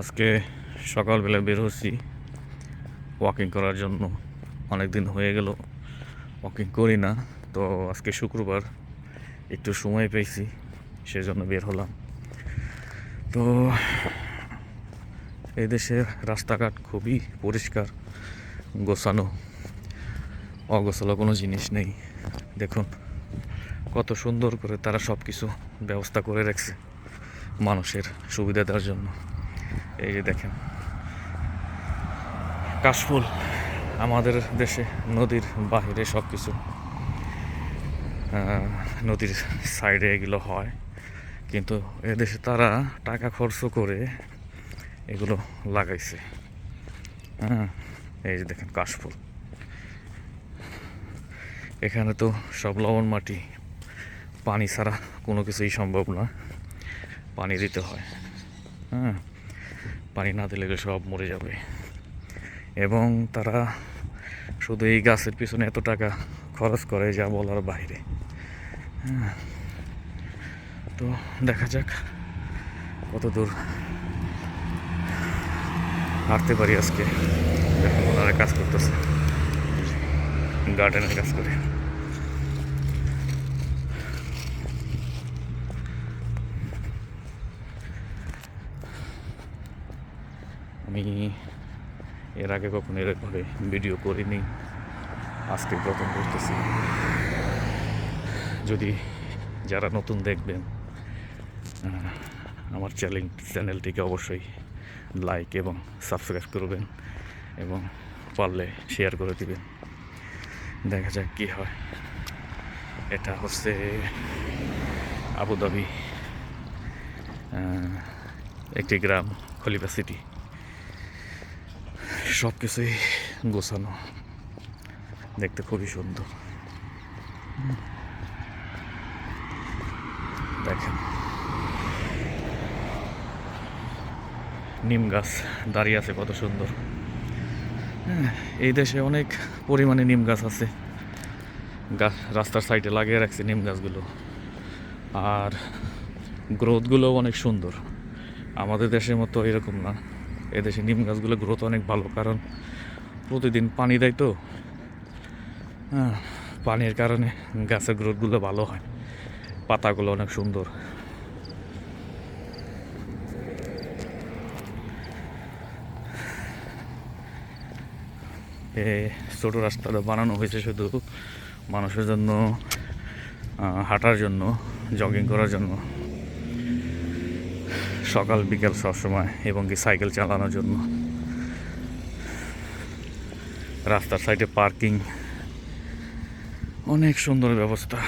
আজকে সকালবেলা বের হচ্ছি ওয়াকিং করার জন্য। অনেক দিন হয়ে গেল ওয়াকিং করি না। তো আজকে শুক্রবার, একটু সময় পেয়েছি, সেজন্য বের হলাম। তো এই দেশের রাস্তাঘাট খুবই পরিষ্কার, গোছানো, অগোছালো কোনো জিনিস নেই। দেখুন, কত সুন্দর করে তারা সব কিছু ব্যবস্থা করে রাখছে মানুষের সুবিধা দেওয়ার জন্য। এই যে দেখেন। কাশফুল আমাদের দেশে, নদীর বাহিরে সব কিছু নদীর সাইডে এগুলো হয়। কিন্তু এদেশে তারা টাকা খরচ করে এগুলো লাগাইছে। হ্যাঁ এই যে দেখেন কাশফুল। এখানে তো সব লবণ মাটি, পানি ছাড়া কোনো কিছুই সম্ভব না। পানি দিতে হয়। হ্যাঁ। পানি না দিলে সব মরে যাবে। এবং তারা শুধু এই গাছের পিছনে এত টাকা খরচ করে যা বলার বাইরে। হ্যাঁ তো দেখা যাক কত দূর হাঁটতে পারি আজকে। দেখুন ওনারা কাজ করতেছে। গার্ডেনের কাজ করে। আমি এর আগে কখনো এরকমভাবে ভিডিও করিনি। আজকে প্রথম করতেছি। যদি যারা নতুন দেখবেন আমার চ্যানেল চ্যানেলটিকে অবশ্যই লাইক এবং সাবস্ক্রাইব করবেন এবং পারলে শেয়ার করে দিবেন। দেখা যাক কী হয়। এটা হচ্ছে আবুধাবি একটি গ্রাম, খলিফা সিটি সব কিছুই গোছানো। দেখতে খুবই সুন্দর। দেখেন। নিম গাছ দাঁড়িয়ে আছে কত সুন্দর। হ্যাঁ, এই দেশে অনেক পরিমাণে নিম গাছ আছে। গাছ রাস্তার সাইডে লাগিয়ে রাখছে নিম গাছগুলো। আর গ্রোথগুলোও অনেক সুন্দর। আমাদের দেশের মতো এরকম না। এদেশে নিম গাছগুলো গ্রোথ অনেক ভালো, কারণ প্রতিদিন পানি দেয় তো। হ্যাঁ পানির কারণে গাছের গ্রোথগুলো ভালো হয়। পাতাগুলো অনেক সুন্দর। এই ছোটো রাস্তাটা বানানো হয়েছে শুধু মানুষের জন্য হাঁটার জন্য জগিং করার জন্য। সকাল, বিকেল সবসময় এবং কি সাইকেল চালানোর জন্য। রাস্তার সাইডে পার্কিং। অনেক সুন্দর ব্যবস্থা।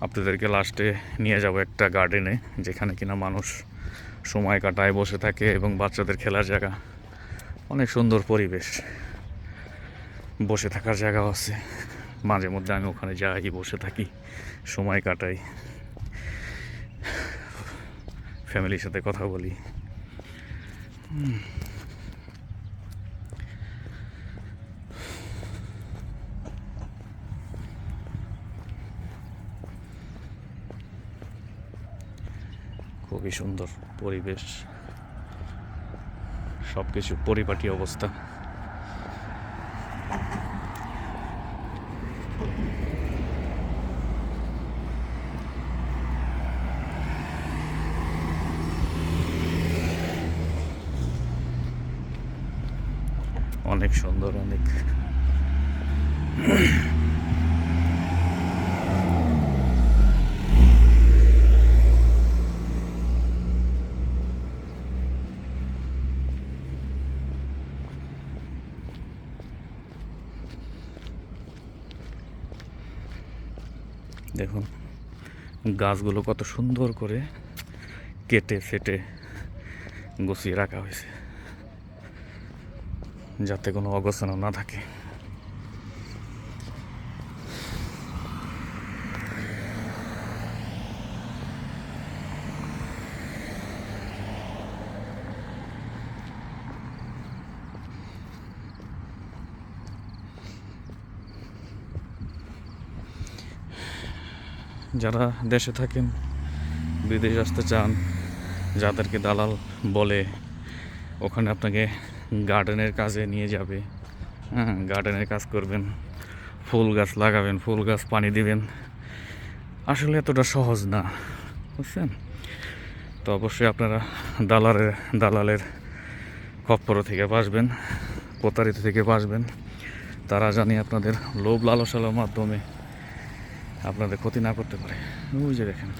আপনাদেরকে লাস্টে নিয়ে যাব একটা গার্ডেনে, যেখানে কিনা মানুষ সময় কাটায়, বসে থাকে এবং বাচ্চাদের খেলার জায়গা। অনেক সুন্দর পরিবেশ। বসে থাকার জায়গাও আছে। মাঝে মধ্যে আমি ওখানে যাই, বসে থাকি, সময় কাটাই। ফ্যামিলির সাথে কথা বলি। খুবই সুন্দর পরিবেশ। সব কিছু পরিপাটি অবস্থা। অনেক সুন্দর অনেক। দেখুন গাছগুলো কত সুন্দর করে কেটে ফেটে গুছিয়ে রাখা হয়েছে। যাতে কোনো অগোছানো না থাকে। যারা দেশে থাকেন, বিদেশ আসতে চান, যাদেরকে দালাল বলে ওখানে আপনাকে গার্ডেনের কাজে নিয়ে যাবে। হ্যাঁ গার্ডেনের কাজ করবেন। ফুল গাছ লাগাবেন, ফুল গাছ পানি দিবেন। আসলে এতটা সহজ না, বুঝছেন? তো অবশ্যই আপনারা দালালের দালালের খপ্পর থেকে বাঁচবেন, প্রতারিত থেকে বাঁচবেন। তারা জানি আপনাদের লোভ লালসালার মাধ্যমে আপনাদের ক্ষতি না করতে পারে। ওই যে দেখেন,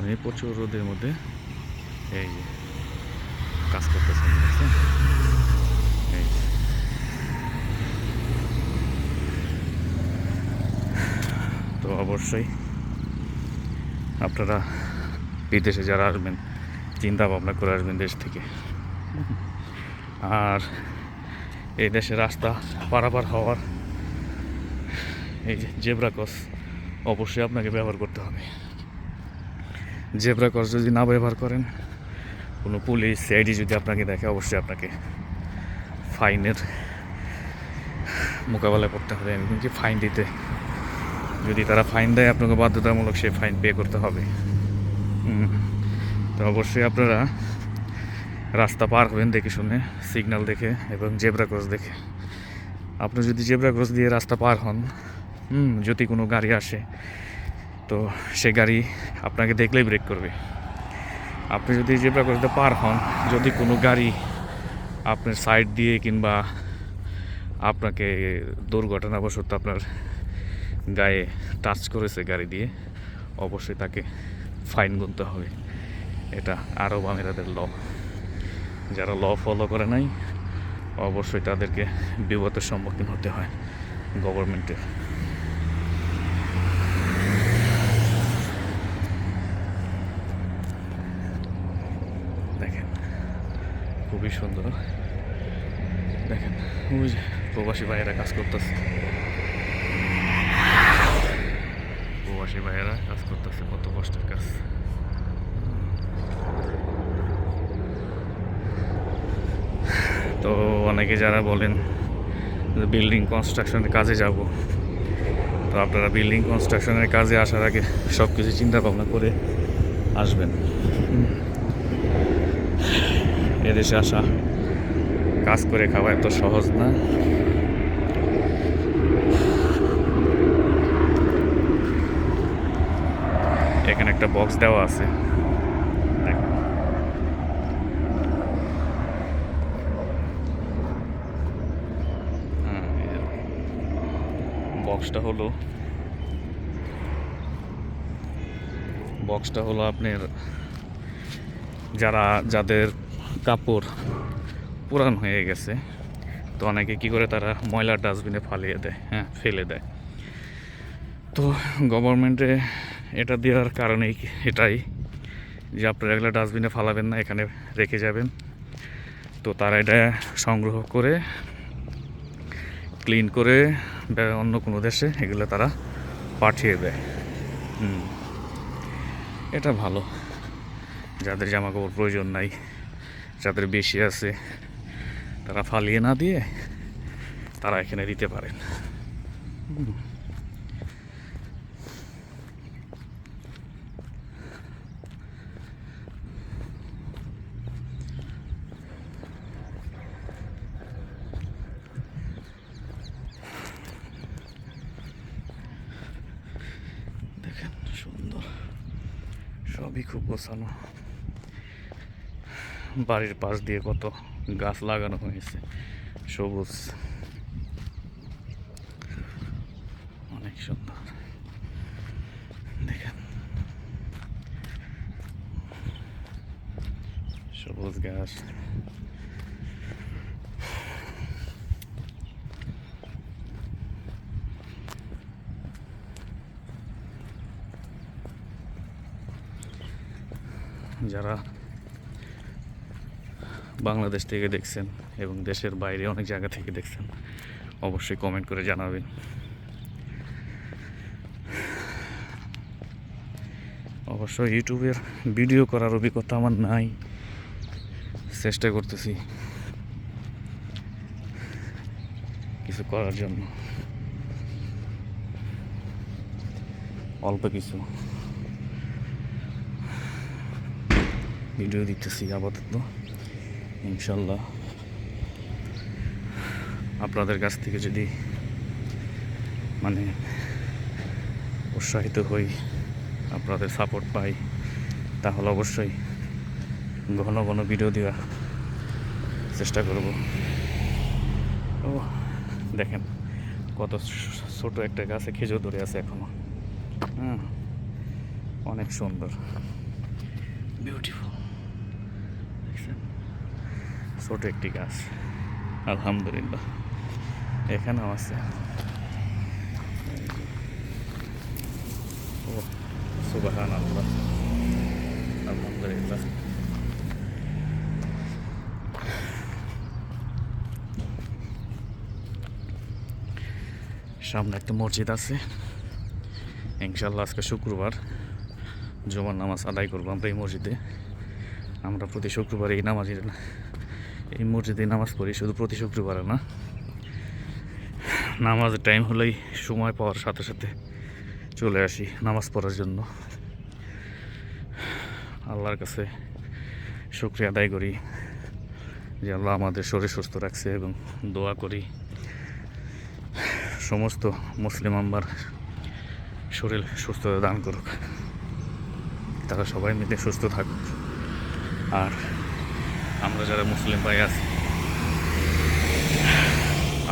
উনি প্রচুর রোদের মধ্যে এই কাজ করতেছেন দেখছেন? এই যে। তো অবশ্যই আপনারা বিদেশে যারা আসবেন চিন্তা ভাবনা করে আসবেন দেশ থেকে। আর এই দেশের রাস্তা পারাপার হওয়ার এই যে জেব্রা ক্রস, অবশ্যই আপনাকে ব্যবহার করতে হবে। জেব্রা ক্রস যদি না ব্যবহার করেন, কোনো পুলিশ সিআইডি যদি আপনাকে দেখে, অবশ্যই আপনাকে ফাইনের মোকাবেলা করতে হবে। এমনকি ফাইন দিতে যদি তারা ফাইন দেয়, আপনাকে বাধ্যতামূলক সে ফাইন পে করতে হবে। তো অবশ্যই আপনারা রাস্তা পার হবেন দেখে শুনে সিগন্যাল দেখে এবং জেব্রা ক্রস দেখে। আপনি যদি জেব্রা ক্রস দিয়ে রাস্তা পার হন যদি কোনো গাড়ি আসে, তো সে গাড়ি আপনাকে দেখলেই ব্রেক করবে। আপনি যদি জেব্রা ক্রস দিয়ে পার হন, যদি কোনো গাড়ি আপনার সাইড দিয়ে কিংবা আপনাকে দুর্ঘটনাবশত আপনার গায়ে টাচ করেছে গাড়ি দিয়ে, অবশ্যই তাকে ফাইন গুনতে হবে। এটা আরব আমিরাদের ল যারা ল ফলো করে নাই, অবশ্যই তাদেরকে বিপদের সম্মুখীন হতে হয় গভর্নমেন্টের দেখেন, খুবই সুন্দর। দেখেন, ওই যে প্রবাসী ভাইয়েরা কাজ করতেছে। প্রবাসী ভাইয়েরা কাজ করতেছে কত কষ্টের কাজ তো অনেকে যারা বলেন বিল্ডিং কনস্ট্রাকশনের কাজে যাব তো আপনারা বিল্ডিং কনস্ট্রাকশনের কাজে আসার আগে সব কিছু ভাবনা করে আসবেন। এদেশে আসা কাজ করে খাওয়া এত সহজ না এখানে একটা বক্স দেওয়া আছে। হ্যাঁ, বক্সটা হলো। বক্সটা হলো আপনার যারা যাদের কাপড় পুরান হয়ে গেছে তো অনেকে কি করে তারা ময়লার ডাস্টবিনে ফালিয়ে দেয় হ্যাঁ ফেলে দেয়। তো গভর্নমেন্টে এটা দেওয়ার কারণেই কি- এটাই যে আপনারা এগুলো ডাস্টবিনে ফালাবেন না, এখানে রেখে যাবেন। তো তারা এটা সংগ্রহ করে ক্লিন করে অন্য কোনো দেশে এগুলো তারা পাঠিয়ে দেয়। হুম। এটা ভালো। যাদের জামা কাপড় প্রয়োজন নাই, যাদের বেশি আছে, তারা ফালিয়ে না দিয়ে তারা এখানে দিতে পারেন। হুম। দেখেন সুন্দর সবই খুব গোছানো। বাড়ির পাশ দিয়ে কত গাছ লাগানো হয়েছে, সবুজ। অনেক সুন্দর। দেখেন। সবুজ গাছ। যারা বাংলাদেশ থেকে দেখছেন এবং দেশের বাইরে অনেক জায়গা থেকে দেখছেন, অবশ্যই কমেন্ট করে জানাবেন। অবশ্য ইউটিউবের ভিডিও করার অভিজ্ঞতা আমার নাই। চেষ্টা করতেছি কিছু করার জন্য। অল্প কিছু। ভিডিও দিতেছি আপাতত। ইনশাল্লাহ। আপনাদের কাছ থেকে যদি মানে উৎসাহিত হই, আপনাদের সাপোর্ট পাই, তাহলে অবশ্যই ঘন ঘন ভিডিও দেওয়া চেষ্টা করব। ও, দেখেন কত ছোট একটা গাছে খেজুর ধরে আছে এখনও। হ্যাঁ অনেক সুন্দর। বিউটিফুল ছোট একটি গাছ। আলহামদুলিল্লাহ। এখানেও আছে। ও সুবাহান আলহামদুলিল্লাহ। সামনে একটা মসজিদ আছে। ইনশাল্লাহ আজকে শুক্রবার জুমার নামাজ আদায় করব আমরা এই মসজিদে। আমরা প্রতি শুক্রবার এই নামাজের এই মসজিদে নামাজ পড়ি, শুধু প্রতি শুক্রবারে না। নামাজের টাইম হলেই সময় পাওয়ার সাথে সাথে চলে আসি নামাজ পড়ার জন্য। আল্লাহর কাছে শুক্রিয়া আদায় করি যে আল্লাহ আমাদের শরীর সুস্থ রাখছে এবং দোয়া করি। সমস্ত মুসলিম আম্বার শরীর সুস্থতা দান করুক। তারা সবাই মিলে সুস্থ থাকুক। আর আমরা যারা মুসলিম ভাই আছি,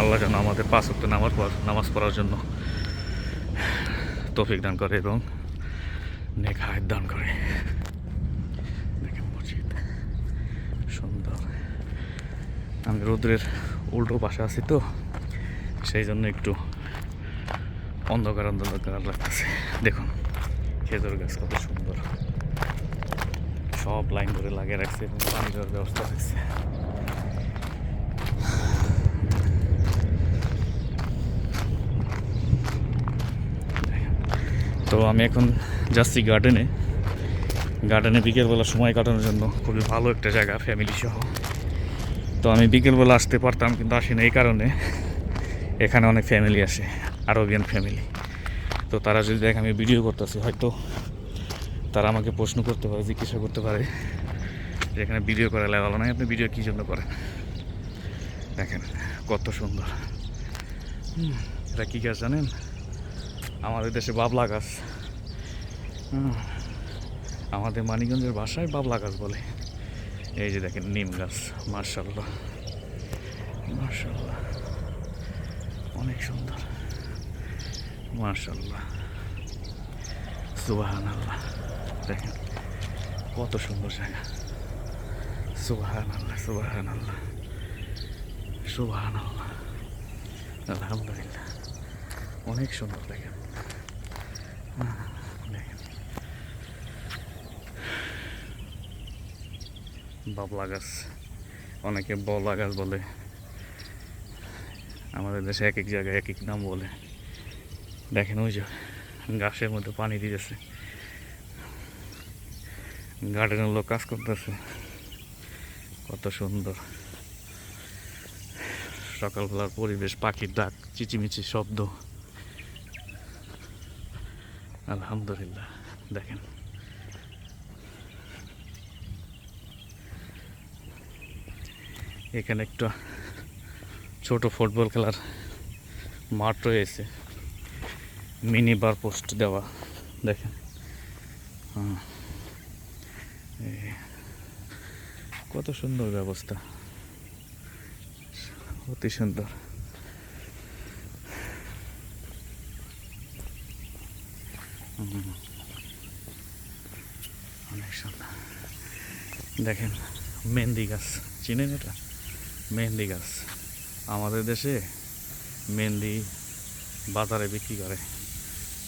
আল্লাহ যেন আমাদের পাঁচ ওয়াক্ত নামাজ পর নামাজ পড়ার জন্য তৌফিক দান করে এবং নেক দান করে। সুন্দর। আমি রৌদ্রের উল্টো পাশে আছি তো, সেই জন্য একটু অন্ধকার অন্ধকার লাগতেছে। দেখুন, খেজুর গাছ কত সুন্দর। সব লাইন ধরে লাগিয়ে রাখছে এবং পানি দেওয়ার ব্যবস্থা রাখছে। তো আমি এখন যাচ্ছি গার্ডেনে গার্ডেনে বিকেলবেলা সময় কাটানোর জন্য খুবই ভালো একটা জায়গা ফ্যামিলি সহ। তো আমি বিকেলবেলা আসতে পারতাম কিন্তু আসি না এই কারণে। এখানে অনেক ফ্যামিলি আসে, আরবিয়ান ফ্যামিলি তো তারা যদি দেখে আমি ভিডিও করতেছি, হয়তো তারা আমাকে প্রশ্ন করতে পারে, জিজ্ঞাসা করতে পারে যে এখানে ভিডিও করা ভালো নয় আপনি ভিডিও কী জন্য করেন? দেখেন, কত সুন্দর। এটা কী গাছ জানেন? আমাদের দেশে বাবলা গাছ। আমাদের মানিকগঞ্জের ভাষায় বাবলা গাছ বলে। এই যে দেখেন, নিম গাছ মার্শাল্লাহ মার্শাল্লাহ অনেক সুন্দর। মার্শাল্লাহ সুবাহান আল্লাহ দেখেন কত সুন্দর জায়গা। সুবাহান আল্লাহ সুবাহান আল্লাহ সুবাহান আল্লাহ আলহামদুলিল্লাহ। অনেক সুন্দর দেখেন। দেখেন। বাবলা গাছ, অনেকে বলা গাছ বলে। আমাদের দেশে এক এক জায়গায় এক এক নাম বলে। দেখেন ওই যে গাছের মধ্যে পানি দিতেছে। গার্ডেনের লোক কাজ করতেছে। কত সুন্দর। সকালবেলার পরিবেশ, পাখির ডাক, চিচিমিচি শব্দ। আলহামদুলিল্লাহ, দেখেন। এখানে একটা ছোট ফুটবল খেলার মাঠ রয়েছে। মিনি বার পোস্ট দেওয়া, দেখেন। হ্যাঁ। কত সুন্দর ব্যবস্থা। অতি সুন্দর। অনেক সুন্দর। দেখেন, মেহেন্দি গাছ। চিনেন এটা? মেহেন্দি গাছ। আমাদের দেশে মেহেন্দি বাজারে বিক্রি করে।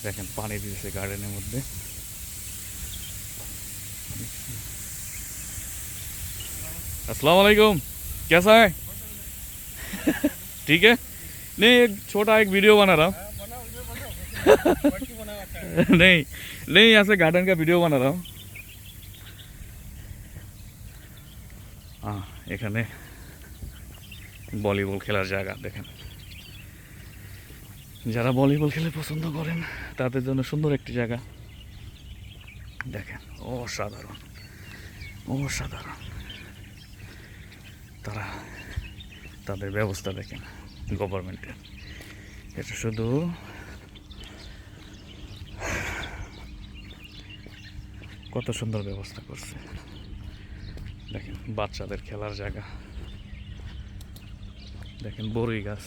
দেখেন, পানি দিয়েছে গার্ডেনের মধ্যে। अस्सलाम वालेकुम कैसा है ठीक है नहीं एक छोटा एक वीडियो बना रहा हूँ नहीं नहीं यहाँ से गार्डन का वीडियो बना रहा हूँ हाँ এখানে ভলিবল খেলার জায়গা দেখেন যারা ভলিবল খেলে পছন্দ করেন তাদের জন্য সুন্দর একটি জায়গা দেখেন অসাধারণ অসাধারণ তারা তাদের ব্যবস্থা দেখেন গভর্নমেন্টের। এটা শুধু কত সুন্দর ব্যবস্থা করছে। দেখেন বাচ্চাদের খেলার জায়গা। দেখেন বড়ই গাছ।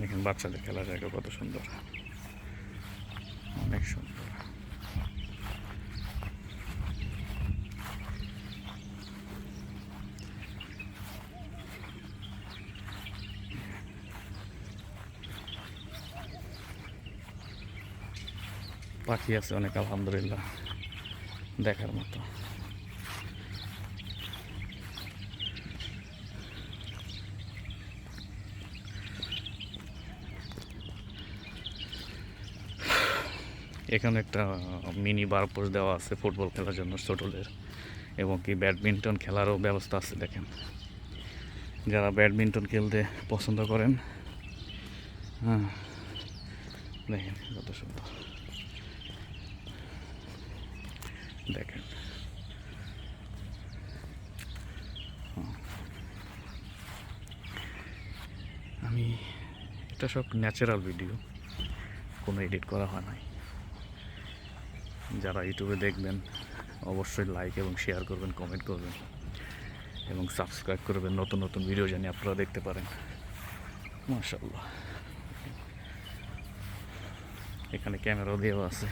দেখেন বাচ্চাদের খেলার জায়গা কত সুন্দর। পাখি আছে অনেক আলহামদুলিল্লাহ। দেখার মতো। এখানে একটা মিনি বার পোস্ট দেওয়া আছে ফুটবল খেলার জন্য ছোটদের। এবং কি ব্যাডমিন্টন খেলারও ব্যবস্থা আছে, দেখেন। যারা ব্যাডমিন্টন খেলতে পছন্দ করেন হ্যাঁ দেখেন কত সুন্দর। দেখেন। আমি, এটা সব ন্যাচারাল ভিডিও কোনো এডিট করা হয় নাই। যারা ইউটিউবে দেখবেন, অবশ্যই লাইক এবং শেয়ার করবেন কমেন্ট করবেন এবং সাবস্ক্রাইব করবেন। নতুন নতুন ভিডিও জানি আপনারা দেখতে পারেন। মাশাল্লাহ এখানে ক্যামেরাও দেওয়া আছে।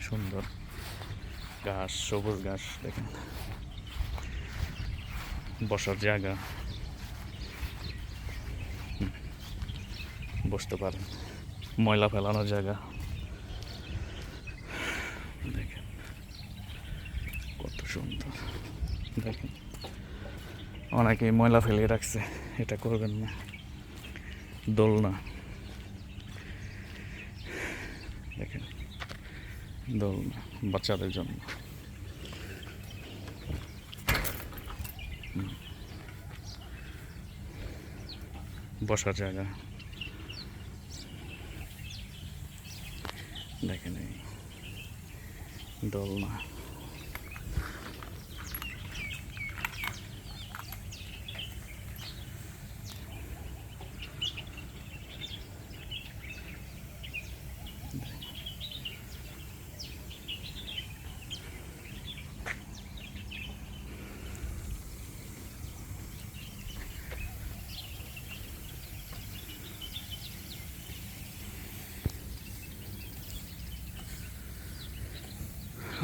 সুন্দর ঘাস, সবুজ ঘাস, দেখেন। বসার জায়গা। বসতে পারেন। ময়লা ফেলানোর জায়গা। দেখেন, কত সুন্দর। দেখেন অনেকে ময়লা ফেলে রাখছে, এটা করবেন না। দোলনা। দেখেন, দোলনা, বাচ্চাদের জন্য। বসার জায়গা। দেখেন এই দোলনা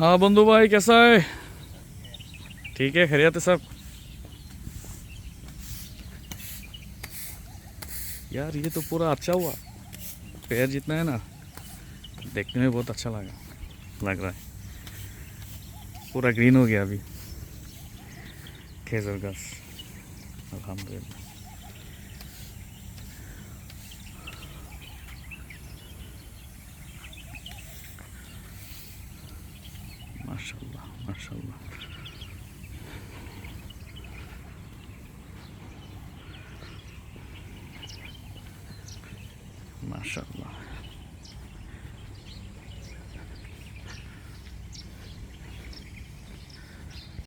हाँ बंधु भाई, कैसा है? ठीक है, खैरियत है सब? यार, ये तो पूरा अच्छा हुआ। पैर जितना है ना, देखने में बहुत अच्छा लगा, लग रहा है। पूरा ग्रीन हो गया अभी। खेजर घास अल्हम्दुलिल्लाह।